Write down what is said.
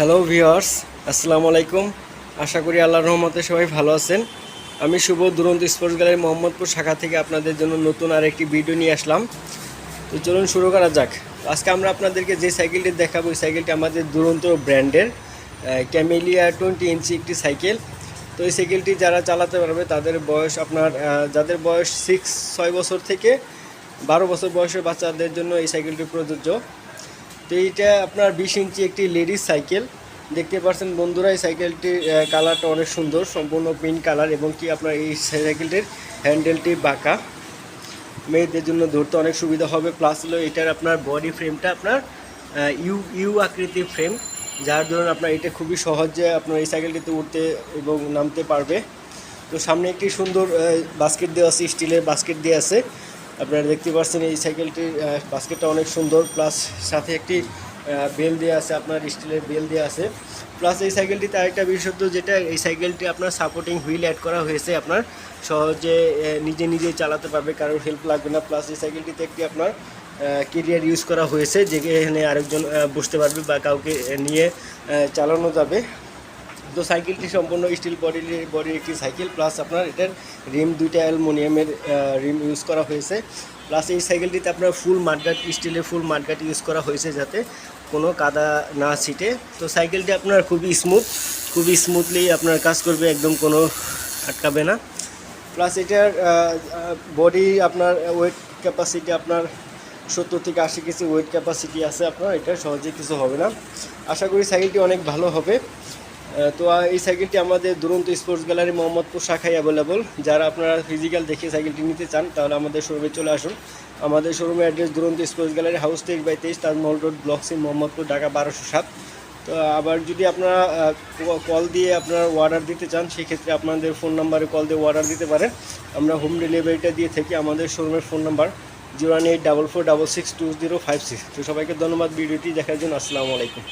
Hello viewers আসসালামু আলাইকুম। আশা করি আল্লাহ রহমতে সবাই ভালো আছেন। আমি শুভ দুরন্ত স্পোর্টস গ্যালারি মোহাম্মদপুর শাখা থেকে আপনাদের জন্য নতুন আর একটি ভিডিও নিয়ে আসলাম। তো চলুন শুরু করা যাক। আজকে আমরা আপনাদেরকে যে সাইকেলটি দেখাবো ওই সাইকেলটি আমাদের দুরন্ত ব্র্যান্ডের ক্যামেলিয়া টোয়েন্টি ইঞ্চি একটি সাইকেল। তো এই সাইকেলটি যারা চালাতে পারবে, তাদের বয়স আপনার যাদের বয়স সিক্স ছয় বছর থেকে বারো বছর বয়সের বাচ্চাদের জন্য এই সাইকেলটি প্রযোজ্য। তো এইটা আপনার বিশ ইঞ্চি একটি লেডিস সাইকেল। দেখতে পাচ্ছেন বন্ধুরা, এই সাইকেলটির কালারটা অনেক সুন্দর, সম্পূর্ণ পিঙ্ক কালার এবং কি আপনার এই সাইকেলটির হ্যান্ডেলটি বাঁকা। মেয়েদের জন্য ধরতে অনেক সুবিধা হবে প্লাস হলো এটার আপনার বডি ফ্রেমটা আপনার ইউ ইউ আকৃতির ফ্রেম যার ধরুন আপনার এটা খুবই সহজে আপনার এই সাইকেলটিতে উঠতে এবং নামতে পারবে। তো সামনে একটি সুন্দর বাস্কেট দেওয়া আছে স্টিলের বাস্কেট দিয়ে আছে। আপনারা দেখতে পাচ্ছেন এই সাইকেলটির বাস্কেটটা অনেক সুন্দর, প্লাস সাথে একটি বেল দেওয়া আছে, আপনার স্টিলের বেল দেওয়া আছে। প্লাস এই সাইকেলটিতে আরেকটা বিশেষত্ব যেটা, এই সাইকেলটি আপনার সাপোর্টিং হুইল অ্যাড করা হয়েছে, আপনার সহজে নিজে নিজে চালাতে পারবে, কারোর হেল্প লাগবে না। প্লাস এই সাইকেলটিতে একটি আপনার কেরিয়ার ইউজ করা হয়েছে, যেখানে আরেকজন বসতে পারবে বা কাউকে নিয়ে চালানো যাবে। তো সাইকেলটি সম্পূর্ণ স্টিল বডি বডির একটি সাইকেল প্লাস আপনার এটার রিম দুইটা অ্যালুমিনিয়ামের রিম ইউজ করা হয়েছে। প্লাস এই সাইকেলটিতে আপনার ফুল মাঠগাট স্টিলের ফুল মাঠগাট ইউজ করা হয়েছে যাতে কোনো কাদা না ছিটে। তো সাইকেলটি আপনার খুবই স্মুথ খুবই স্মুথলি আপনার কাজ করবে, একদম কোনো আটকাবে না। প্লাস এটার বডি আপনার ওয়েট ক্যাপাসিটি আপনার সত্তর থেকে আশি কেজি ওয়েট ক্যাপাসিটি আছে আপনার, এটা সহজে কিছু হবে না। আশা করি সাইকেলটি অনেক ভালো হবে। তো এই সাইকেলটি আমাদের দুরন্ত স্পোর্টস গ্যালারি মোহাম্মদপুর শাখায় অ্যাভেলেবল যারা আপনারা ফিজিক্যাল দেখে সাইকেলটি নিতে চান, তাহলে আমাদের শোরুমে চলে আসুন। আমাদের শোরুমের address Duronto sports gallery, house তেইশ বাই তেইশ Taj Mahal road, block C, Mohammadpur, Dhaka বারোশো সাত। তো আবার যদি আপনারা কল দিয়ে আপনারা অর্ডার দিতে চান, সেক্ষেত্রে আপনাদের ফোন নাম্বারে কল দিয়ে অর্ডার দিতে পারেন। আমরা হোম ডেলিভারিটা দিয়ে থাকি আমাদের শোরুমের phone number zero eight double four double six two zero five six তো সবাইকে ধন্যবাদ ভিডিওটি দেখার জন্য। আসসালামু আলাইকুম।